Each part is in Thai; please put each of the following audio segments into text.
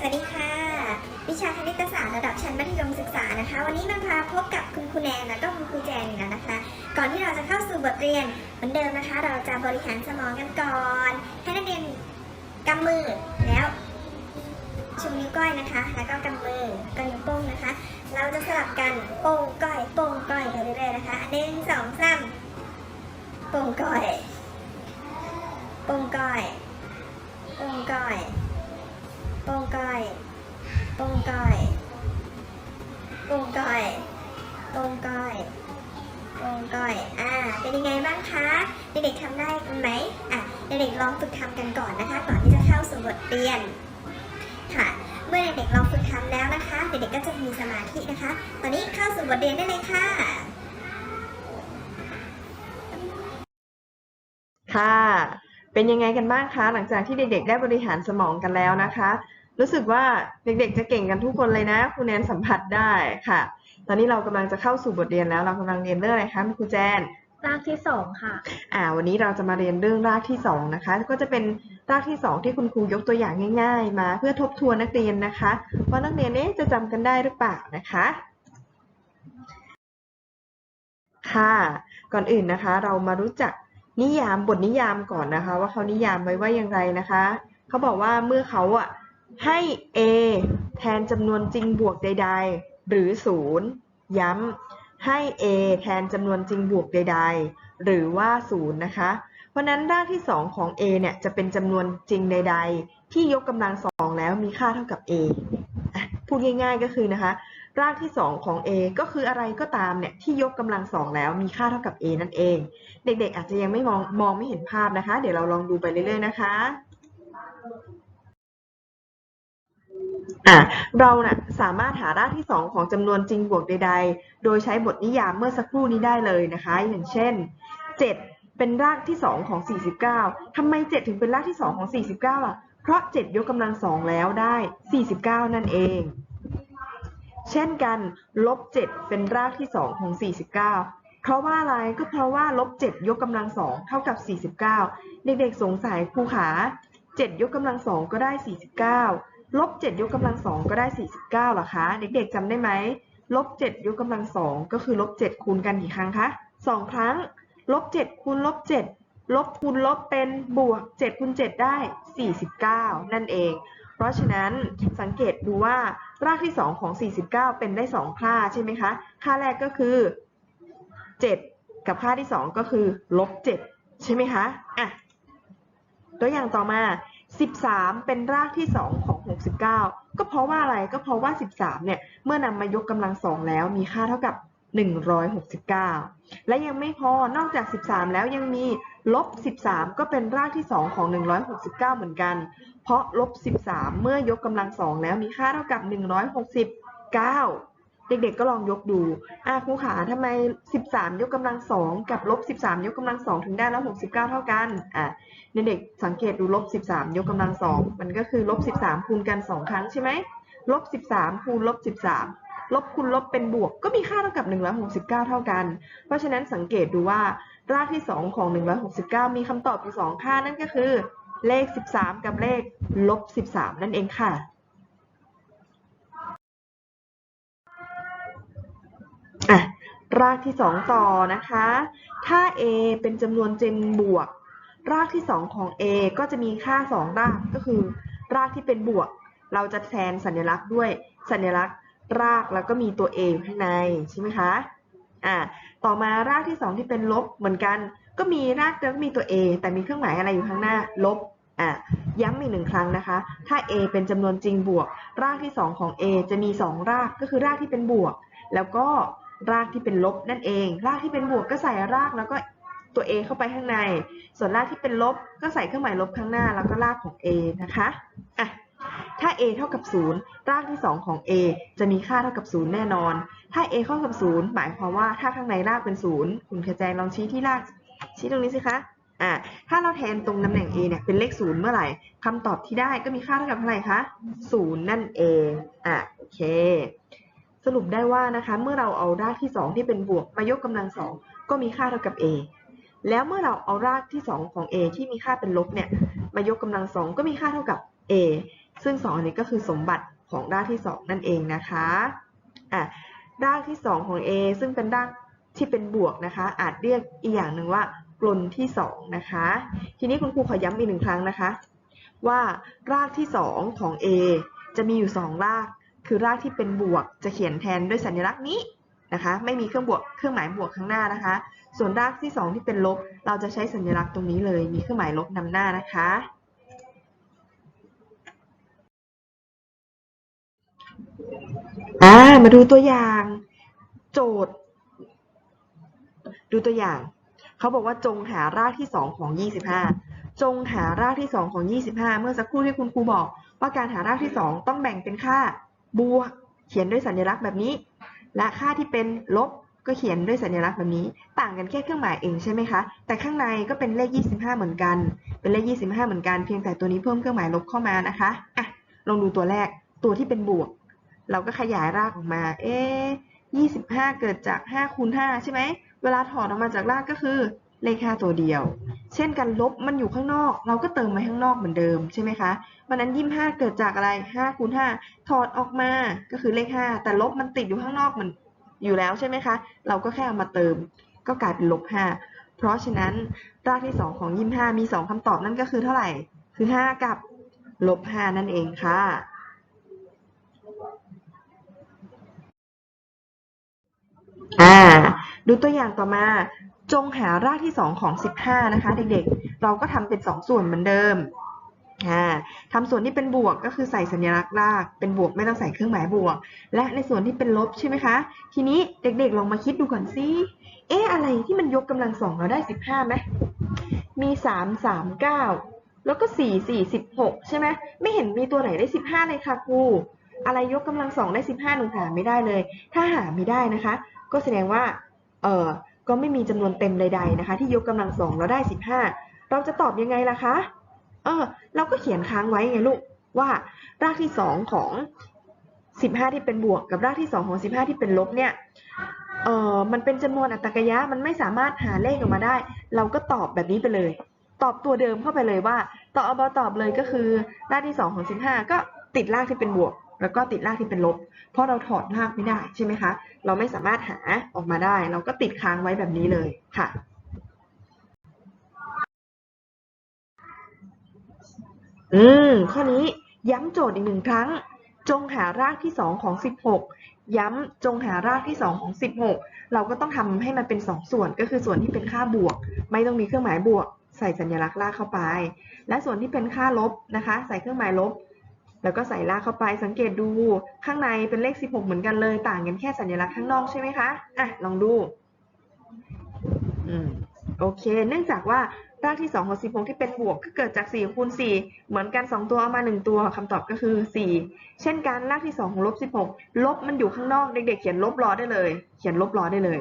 สวัสดีค่ะ วิชาคณิตศาสตร์ระดับชั้นมัธยมศึกษานะคะ วันนี้มาพาพบกับคุณครูแนนแล้วก็คุณครูแจนอีกแล้วนะคะ ก่อนที่เราจะเข้าสู่บทเรียนเหมือนเดิมนะคะ เราจะบริหารสมองกันก่อนให้นักเรียนกำมือแล้วชูนิ้วก้อยนะคะ แล้วก็กำมือก็นิ้วโป้งนะคะ เราจะสลับกันโป้งก้อยโป้งก้อย ทำกันก่อนนะคะ ก่อนที่จะเข้าสู่บทเรียนค่ะ เมื่อเด็กๆลองฝึกทำแล้วนะคะเด็กๆก็จะมีสมาธินะคะ ตอนนี้เข้าสู่บทเรียนได้เลยค่ะ ค่ะ เป็นยังไงกันบ้างคะ หลังจากที่เด็กๆ ได้บริหารสมองกันแล้วนะคะ รู้สึกว่าเด็กๆ จะเก่งกันทุกคนเลยนะครูแนนสัมผัสได้ค่ะ ตอนนี้เรากำลังจะเข้าสู่บทเรียนแล้ว เรากำลังเรียนเรื่องอะไรคะครูแจน รากที่สองค่ะ อ่า วันนี้เราจะมาเรียนเรื่องรากที่สองนะคะ ก็จะเป็นรากที่สองที่คุณครูยกตัวอย่างง่าย ๆ มา เพื่อทบทวนนักเรียนนะคะว่านักเรียนเอ๊ะจะจำกันได้หรือเปล่านะคะ ค่ะ ก่อนอื่นนะคะ เรามารู้จักนิยามบทนิยามก่อนนะคะ ว่าเขานิยามไว้ว่าอย่างไรนะคะ เขาบอกว่าเมื่อเขาอะให้ a แทนจำนวนจริงบวกใด ๆ หรือศูนย์ย้ำ ให้ a แทนจำนวนจริงบวกใด ๆ หรือว่าศูนะคะ เพราะนั้นรากที่ 2 ของ a เนี่ยจะเป็นจำนวนจริงใด ๆ ที่ยกกำลังสองแล้วมีค่าเท่ากับ a พูดง่าย ๆก็คือนะคะ รากที่ 2 ของ a ก็คืออะไรก็ตามเนี่ยที่ยกกำลังสองแล้วมีค่าเท่ากับ a นั่นเอง เด็กๆ อาจจะยังไม่มองมองไม่เห็นภาพนะคะ เดี๋ยวเราลองดูไปเรื่อยๆนะคะ อะเราน่ะสามารถหารากที่ 2 ของจำนวนจริงบวกใด ๆ โดยใช้บทนิยามเมื่อสักครู่นี้ได้เลยนะคะ อย่างเช่น 7 เป็นรากที่ 2 ของ 49ทำไม 7 ถึงเป็นรากที่ 2 ของ 49ล่ะ เพราะ 7 ยกกำลังสองแล้วได้ 49 นั่นเอง เช่นกันลบ 7 เป็นรากที่ 2 ของ 49เพราะว่าอะไรก็เพราะว่าลบ7ยกกำลังสองเท่ากับ 49 เด็กๆสงสัยครูขา 7 ยกกำลังสองก็ได้ 49 ลบ7ยกกำลังสองก็ได้ 49เหรอคะ เด็กๆจำได้ไหมลบ7ยกกำลังสองก็คือลบ7คูณกันกี่ครั้งคะ2 ครั้งลบ7คูณลบ7ลบคูณลบเป็นบวก7คูณ7ได้ 49 นั่นเอง เพราะฉะนั้นสังเกตดูว่ารากที่ 2 ของ 49 เป็นได้ 2 ค่าใช่ไหมคะ ค่าแรกก็คือ 7 กับค่าที่ 2 ก็คือลบ7ใช่ไหมคะอะตัวอย่างต่อมา 13 เป็นรากที่ 2 ของ 69 ก็เพราะว่าอะไรก็เพราะว่า 13 เนี่ย เมื่อนำมายกกำลังสองแล้วมีค่าเท่ากับ 169 และยังไม่พอนอกจาก 13 แล้วยังมีลบ 13 ก็เป็นรากที่ 2 ของ 169 เหมือนกัน เพราะลบ 13 เมื่อยกกำลังสองแล้วมีค่าเท่ากับ 169 เด็กๆก็ลองยกดูอะครูขาทำไม 13 ยกกำลังสองกับลบ13 ยกกำลังสองถึงได้แล้ว 69 เท่ากันอะเด็กๆสังเกตดูลบ13 ยกกำลังสองมันก็คือลบ13 คูณกัน 2 ครั้งใช่ไหมลบ13 คูณลบ13 ลบคูณลบเป็นบวกก็มีค่าเท่ากับ 169 เท่ากัน เพราะฉะนั้นสังเกตดูว่ารากที่ 2 ของ 169 มีคำตอบอยู่2ค่านั่นก็คือ เลข 13 กับเลขลบ13 นั่นเองค่ะ อะรากที่2ต่อนะคะ ถ้า a เป็นจำนวนจริงบวก รากที่2ของ a ก็จะมีค่า2รากก็คือ รากที่เป็นบวก เราจะแทนสัญลักษณ์ด้วยสัญลักษณ์รากแล้วก็มีตัว a อยู่ข้างในใช่ไหมคะอะต่อมารากที่2ที่เป็นลบเหมือนกัน ก็มีรากแล้วก็มีตัว a แต่มีเครื่องหมายอะไรอยู่ข้างหน้าลบอะย้ำอีกหนึ่งครั้งนะคะ ถ้า a เป็นจำนวนจริงบวก รากที่2ของ a จะมี2รากก็คือรากที่เป็นบวก แล้วก็ รากที่เป็นลบนั่นเอง รากที่เป็นบวกก็ใส่รากแล้วก็ตัว a เข้าไปข้างใน ส่วนรากที่เป็นลบก็ใส่เครื่องหมายลบข้างหน้าแล้วก็รากของ a นะคะอะถ้า a เท่ากับ 0 รากที่ 2 ของ a จะมีค่าเท่ากับ 0 แน่นอน ถ้า a เท่ากับ 0 หมายความว่าถ้าข้างในรากเป็น 0 คุณขจายลองชี้ที่ราก ชี้ตรงนี้สิคะอะถ้าเราแทนตรงตำแหน่ง a เนี่ยเป็นเลข 0 เมื่อไหร่คำตอบที่ได้ก็มีค่าเท่ากับเท่าไหร่คะ 0 นั่นเองอะโอเค สรุปได้ว่านะคะ เมื่อเราเอารากที่ 2 ที่เป็นบวกมายกกำลังสองก็มีค่าเท่ากับ a แล้วเมื่อเราเอารากที่ 2 ของ a ที่มีค่าเป็นลบเนี่ยมายกกำลังสองก็มีค่าเท่ากับ a ซึ่งสองอันนี้ก็คือสมบัติของรากที่สองนั่นเองนะคะอะรากที่สองของ A ซึ่งเป็นรากที่เป็นบวกนะคะ อาจเรียกอีกอย่างหนึ่งว่ากลนที่สองนะคะ ทีนี้คุณครูขอย้ำอีกหนึ่งครั้งนะคะ ว่ารากที่สองของ A จะมีอยู่สองราก คือรากที่เป็นบวกจะเขียนแทนด้วยสัญลักษณ์นี้นะคะ ไม่มีเครื่องบวกเครื่องหมายบวกข้างหน้านะคะ ส่วนรากที่สองที่เป็นลบ เราจะใช้สัญลักษณ์ตรงนี้เลย มีเครื่องหมายลบนำหน้านะคะ อ่า มาดูตัวอย่าง โจทย์ ดูตัวอย่าง เขาบอกว่าจงหารากที่สองของ 25 จงหารากที่สองของ 25 เมื่อสักครู่ที่คุณครูบอก ว่าการหารากที่สองต้องแบ่งเป็นค่า บวกเขียนด้วยสัญลักษณ์แบบนี้ และค่าที่เป็นลบก็เขียนด้วยสัญลักษณ์แบบนี้ ต่างกันแค่เครื่องหมายเองใช่ไหมคะ แต่ข้างในก็เป็นเลข 25 เหมือนกัน เป็นเลข 25 เหมือนกัน เพียงแต่ตัวนี้เพิ่มเครื่องหมายลบเข้ามานะคะอะลองดูตัวแรก ตัวที่เป็นบวก เราก็ขยายรากออกมา เอ๊25 เกิดจาก 5 คูณ 5 ใช่ไหม เวลาถอดออกมาจากรากก็คือ เลข 5 ตัวเดียว เช่นกันลบมันอยู่ข้างนอก เราก็เติมมาข้างนอกเหมือนเดิมใช่ไหมคะวันนั้น25เกิดจากอะไร5คูณ5ถอดออกมาก็คือเลข 5 แต่ลบมันติดอยู่ข้างนอกมันอยู่แล้วใช่ไหมคะ เราก็แค่เอามาเติม ก็กลายเป็นลบ5เพราะฉะนั้นรากที่ 2 ของ25มี 2คำตอบนั่นก็คือเท่าไหร่คือ 5 กับลบ5นั่นเองค่ะอ่าดูตัวอย่างต่อมา จงหารากที่ 2 ของ 15 นะคะ เด็กๆ เราก็ทำเป็น 2 ส่วนเหมือนเดิมอ่าทำส่วนที่เป็นบวกก็คือใส่สัญลักษณ์รากเป็นบวกไม่ต้องใส่เครื่องหมายบวก และในส่วนที่เป็นลบใช่ไหมคะ ทีนี้เด็กๆลองมาคิดดูก่อนสิเอ๊ะอะไรที่มันยกกำลังสองเราได้15ไหมมี 3 3 9 แล้วก็ 4 4 16 ใช่ไหมไม่เห็นมีตัวไหนได้ 15 เลยค่ะครูอะไรยกกำลังสองได้ 15หนูหาไม่ได้เลย ถ้าหาไม่ได้นะคะ ก็แสดงว่าเออ ก็ไม่มีจำนวนเต็มใดๆนะคะ ที่ยกกำลังสองเราได้ 15 เราจะตอบยังไงล่ะคะ เออ เราก็เขียนค้างไว้ไงลูกว่ารากที่สองของ 15 ที่เป็นบวก กับรากที่สองของ 15 ที่เป็นลบเนี่ย เออมันเป็นจำนวนอัตรกยะ มันไม่สามารถหาเลขออกมาได้ เราก็ตอบแบบนี้ไปเลย ตอบตัวเดิมเข้าไปเลยว่า ตอบเอบตอบเลยก็คือรากที่สองของ 15 ก็ติดรากที่เป็นบวก แล้วก็ติดรากที่เป็นลบ เพราะเราถอดรากไม่ได้ใช่ไหมคะ เราไม่สามารถหาออกมาได้ เราก็ติดค้างไว้แบบนี้เลยค่ะ อืม ข้อนี้ย้ำโจทย์อีกหนึ่งครั้ง จงหารากที่ 2 ของ 16 ย้ำจงหารากที่ 2 ของ 16 เราก็ต้องทำให้มันเป็น 2 ส่วน ก็คือส่วนที่เป็นค่าบวก ไม่ต้องมีเครื่องหมายบวก ใส่สัญลักษณ์รากเข้าไป และส่วนที่เป็นค่าลบนะคะ ใส่เครื่องหมายลบ แล้วก็ใส่รากเข้าไปสังเกตดูข้างในเป็นเลข 16 เหมือนกันเลย ต่างกันแค่สัญลักษณ์ข้างนอกใช่ไหมคะอะลองดูอืมโอเค เนื่องจากว่ารากที่ 2 ของ 16 ที่เป็นบวกก็เกิดจาก 4 คูณ 4 เหมือนกัน 2 ตัวเอามา 1 ตัวคำตอบก็คือ 4 เช่นกันรากที่ 2 ของลบ 16 ลบมันอยู่ข้างนอก เด็กๆเขียนลบรอได้เลย เขียนลบรอได้เลย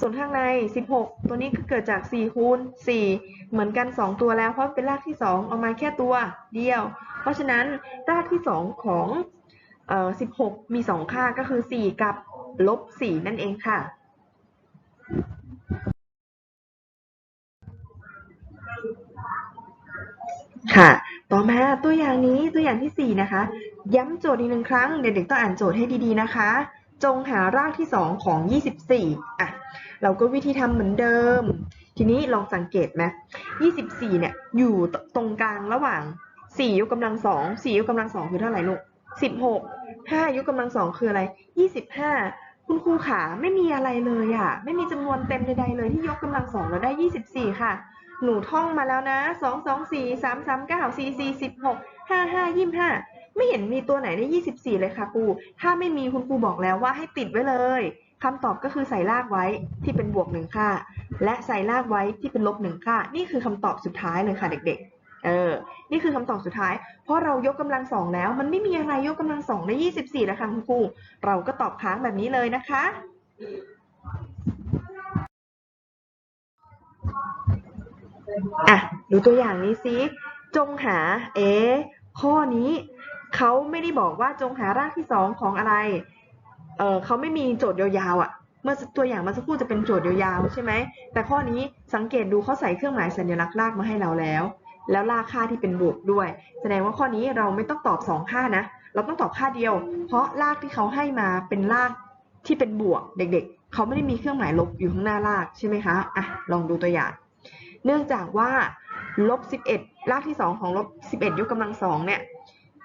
ส่วนข้างใน 16 ตัวนี้ก็เกิดจาก4คูณ4เหมือนกัน 2 ตัวแล้วเพราะเป็นรากที่ 2 เอามาแค่ตัวเดียว เพราะฉะนั้นรากที่ 2 ของเอ่อ16 มี 2 ค่าก็คือ 4 กับลบ 4 นั่นเองค่ะ ค่ะ ต่อมาตัวอย่างนี้ตัวอย่างที่ 4 นะคะ ย้ำโจทย์อีกหนึ่งครั้ง เด็กๆต้องอ่านโจทย์ให้ดีๆนะคะ จงหารากที่ 2 ของ 24อะเราก็วิธีทำเหมือนเดิม ทีนี้ลองสังเกตไหม24 เนี่ย อยู่ตรงกลางระหว่าง 4 ยกกำลัง 2 4 ยกกำลัง 2 คือเท่าไหร่ลูก 16 5 ยกกำลัง 2 คืออะไร 25 คุณครูขาไม่มีอะไรเลยอะ ไม่มีจำนวนเต็มใดๆเลยที่ยกกำลัง2แล้วได้ 24 ค่ะ หนูท่องมาแล้วนะ 2 2 4 3 3 9 4 4 16 5 5 25 ไม่เห็นมีตัวไหนได้ 24 เลยค่ะครู ถ้าไม่มีคุณครูบอกแล้วว่าให้ติดไว้เลยคำตอบก็คือใส่รากไว้ที่เป็นบวกหนึ่งค่า และใส่รากไว้ที่เป็นลบหนึ่งค่า นี่คือคำตอบสุดท้ายเลยค่ะเด็กๆ เออ นี่คือคำตอบสุดท้าย เพราะเรายกกำลังสองแล้ว มันไม่มีอะไรยกกำลังสองได้ 24แล้วค่ะคุณครู เราก็ตอบค้างแบบนี้เลยนะคะ อะ ดูตัวอย่างนี้สิ จงหา เอ ข้อนี้ เขาไม่ได้บอกว่าจงหารากที่สองของอะไร เออเขาไม่มีโจทย์ยาวๆอะ เมื่อตัวอย่างมื่อสักครู่จะเป็นโจทย์ยาวๆใช่ไหม แต่ข้อนี้สังเกตดูเขาใส่เครื่องหมายสัญลักษณ์รากมาให้เราแล้ว แล้วลากค่าที่เป็นบวกด้วย แสดงว่าข้อนี้เราไม่ต้องตอบสองค่านะ เราต้องตอบค่าเดียว เพราะลากที่เขาให้มาเป็นลากที่เป็นบวกเด็ก ๆ เขาไม่ได้มีเครื่องหมายลบอยู่ข้างหน้าลากใช่ไหมคะ อะ ลองดูตัวอย่าง เนื่องจากว่าลบ11ลากที่ 2 ของลบ11 ยกกำลังสองเนี่ย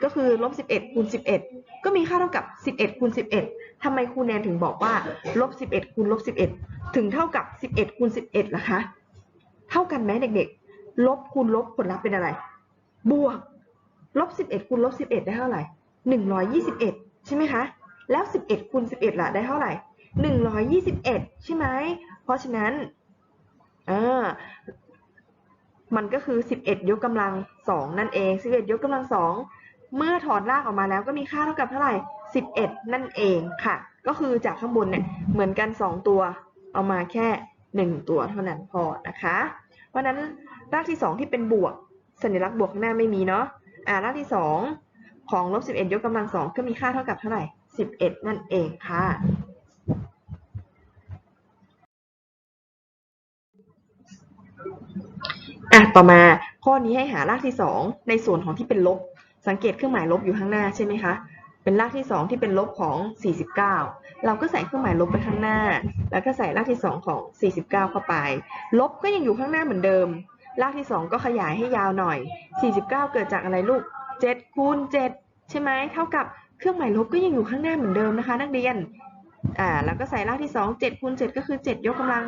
ก็คือลบ11คูณ11 ก็มีค่าเท่ากับ 11คูณ11 ทำไมครูแนนถึงบอกว่าลบ11คูณลบ11 ถึงเท่ากับ 11คูณ11ล่ะคะ เท่ากันไหมเด็กๆ ลบคูณลบผลลัพธ์เป็นอะไร บวกลบ11คูณลบ11 ได้เท่าไหร่121 ใช่ไหมคะ แล้ว 11คูณ11ล่ะได้เท่าไหร่ 121 ใช่ไหม เพราะฉะนั้นเออมันก็คือ 11 ยกกำลัง 2 นั่นเอง 11 ยกกำลัง 2 เมื่อถอดรากออกมาแล้วก็มีค่าเท่ากับเท่าไหร่ 11 นั่นเองค่ะ ก็คือจากข้างบนเนี่ยเหมือนกัน 2 ตัว เอามาแค่ 1 ตัวเท่านั้นพอนะคะ เพราะฉะนั้นรากที่ 2 ที่เป็นบวก สัญลักษณ์บวกข้างหน้าไม่มีเนาะอ่ารากที่ 2 ของลบ11 ยกกำลัง2ก็มีค่าเท่ากับเท่าไหร่ 11 นั่นเองค่ะอะต่อมาข้อนี้ให้หารากที่ 2 ในส่วนของที่เป็นลบ สังเกตเครื่องหมายลบอยู่ข้างหน้าใช่ไหมคะ เป็นรากที่ 2 ที่เป็นลบของ 49 เราก็ใส่เครื่องหมายลบไปข้างหน้า แล้วก็ใส่รากที่ 2 ของ 49 เข้าไป ลบก็ยังอยู่ข้างหน้าเหมือนเดิม รากที่ 2 ก็ขยายให้ยาวหน่อย 49 เกิดจากอะไรลูก 7 คูณ 7 ใช่ไหม เท่ากับเครื่องหมายลบก็ยังอยู่ข้างหน้าเหมือนเดิมนะคะ นักเรียน อ่า แล้วก็ใส่รากที่ 2 7คูณ7ก็คือ 7 ยกกำลัง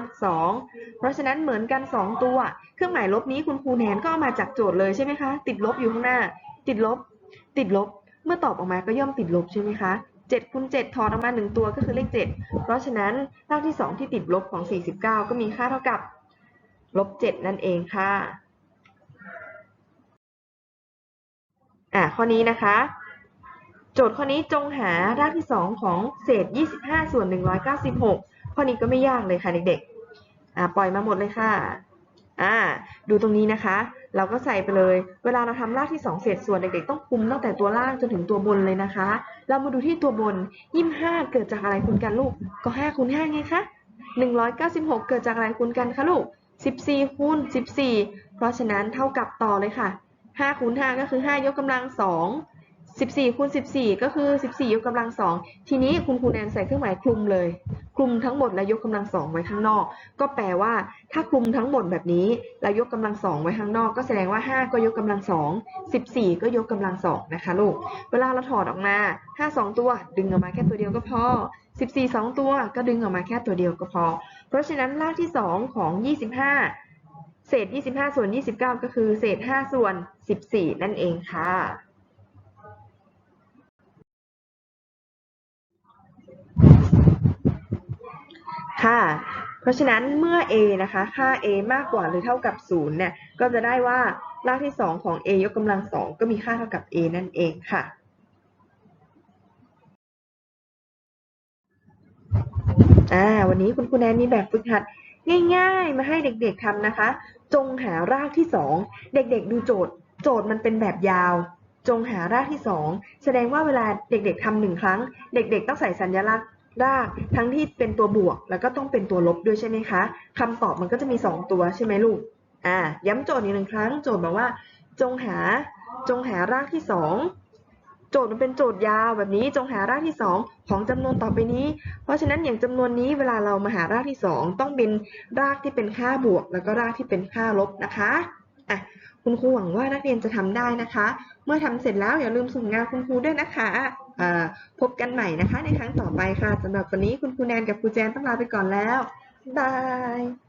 2 เพราะฉะนั้นเหมือนกัน 2 ตัว เครื่องหมายลบนี้คุณครูแนนก็เอามาจากโจทย์เลยใช่ไหมคะ ติดลบอยู่ข้างหน้า ติดลบ ติดลบ เมื่อตอบออกมาก็ย่อมติดลบใช่ไหมคะ7คูณ7ถอดออกมา 1 ตัวก็คือเลข 7 เพราะฉะนั้นรากที่ 2 ที่ติดลบของ 49 ก็มีค่าเท่ากับลบ 7 นั่นเองค่ะ อ่าข้อนี้นะคะ โจทย์ข้อนี้จงหารากที่ 2 ของเศษ 25 ส่วน 196 ข้อนี้ก็ไม่ยากเลยค่ะเด็กๆ อ่าปล่อยมาหมดเลยค่ะ อ่า ดูตรงนี้นะคะ เราก็ใส่ไปเลย เวลาเราทำรากที่ 2 เศษส่วนเด็กๆต้องคุมตั้งแต่ตัวล่างจนถึงตัวบนเลยนะคะ เรามาดูที่ตัวบนยี่ห้าเกิดจากอะไรคูณกันลูก ก็5คูณ5ไงคะ196 เกิดจากอะไรคูณกันคะลูก 14คูณ14 เพราะฉะนั้นเท่ากับต่อเลยค่ะ5คูณ5ก็คือ 5 ยกกำลัง2 14คูณ14 ก็คือ 14 ยกกำลัง2ทีนี้คุณครูแนนใส่เครื่องหมายคลุมเลย คลุมทั้งหมดและยกกำลัง2ไว้ข้างนอก ก็แปลว่า ถ้าคลุมทั้งหมดแบบนี้แล้วยกกำลัง2ไว้ข้างนอก ก็แสดงว่า 5 ก็ยกกำลัง2 14 ก็ยกกำลัง2นะคะลูก เวลาเราถอดออกมา 5 2 ตัว ดึงออกมาแค่ตัวเดียวก็พอ 14 2 ตัว ก็ดึงออกมาแค่ตัวเดียวก็พอ เพราะฉะนั้นรากที่ 2 ของ 25 เศษ 25 ส่วน 29 ก็คือ เศษ 5 ส่วน 14 นั่นเองค่ะ ค่ะ เพราะฉะนั้นเมื่อ a นะคะ ค่า a มากกว่าหรือเท่ากับ0เนี่ย ก็จะได้ว่ารากที่ 2 ของ a ยกกำลัง 2 ก็มีค่าเท่ากับ a นั่นเองค่ะ อ่า วันนี้คุณครูแนนมีแบบฝึกหัดง่ายๆ มาให้เด็กๆทำนะคะ จงหารากที่ 2 เด็กๆดูโจทย์ โจทย์มันเป็นแบบยาว จงหารากที่ 2 แสดงว่าเวลาเด็กๆทำหนึ่งครั้ง เด็กๆ ต้องใส่สัญลักษณ์ รากทั้งที่เป็นตัวบวกแล้วก็ต้องเป็นตัวลบด้วยใช่ไหมคะคำตอบมันก็จะมี 2 ตัวใช่ไหมลูกอ่าย้ำโจทย์อีกหนึ่งครั้งโจทย์บอกว่า จงหาจงหารากที่ 2 โจทย์มันเป็นโจทย์ยาวแบบนี้จงหารากที่ 2 ของจำนวนต่อไปนี้ เพราะฉะนั้นอย่างจำนวนนี้เวลาเรามาหารากที่ 2 ต้องเป็นรากที่เป็นค่าบวก แล้วก็รากที่เป็นค่าลบนะคะอะคุณครูหวังว่านักเรียนจะทำได้นะคะ เมื่อทำเสร็จแล้วอย่าลืมส่งงานคุณครูด้วยนะคะ พบกันใหม่นะคะในครั้งต่อไปค่ะสำหรับวันนี้คุณครูแนนกับครูแจนต้องลาไปก่อนแล้วบาย